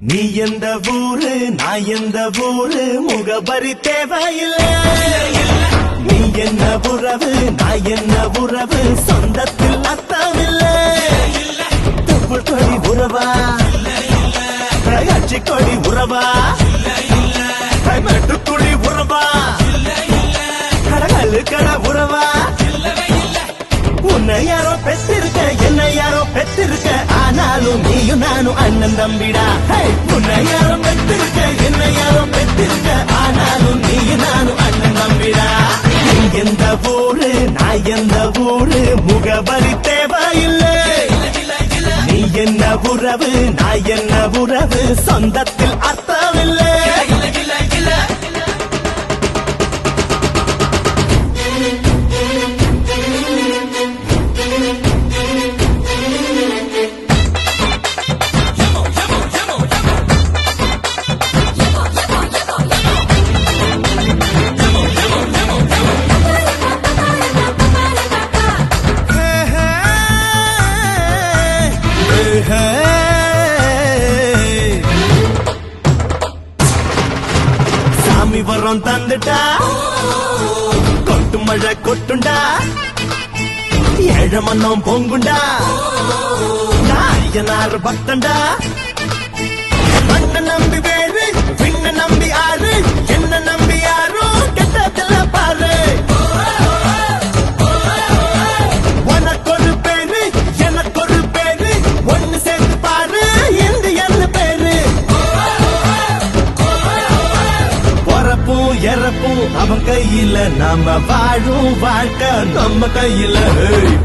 நீ எந்த ஊரு நான் எந்த ஊரு? முகபரி தேவையில்லை. நீ என்ன உறவு நான் என்ன உறவு? சொந்தத்தில் அர்த்தமில்லை. தமிழ் கொடி உறவா? அச்சி கொடி உறவா? மெட்டுக்குடி உறவா? கடகல்லு கட உறவா? உன்னை யாரோ பெற்றிருக்க என்னை யாரோ பெற்றிருக்க ஆனாலும் நீயும் நானும் அண்ணன் தம்பிடா. உன்னை யாரும் பெற்றிருக்க என்னை யாரும் பெற்றிருக்க ஆனாலும் நீயும் நானும் அண்ணன் தம்பிடா. எந்த ஊரு நான் எந்த ஊரு முகவரி தேவையில்லை. நீ என்ன உறவு நான் என்ன உறவு சொந்தத்தில் அர்த்தமில்லை சாமி வரம் தந்துட்டா? கொட்டு மழை கொட்டுண்டா? ஏழ மன்னம் பொங்குண்டா? நாயனார் பக்தண்டா? மண்ண நம்பி வேறு இறப்பும் அவன் கையில நாம வாழும் வாழ்க்கை நம்ம கையில ஏய்.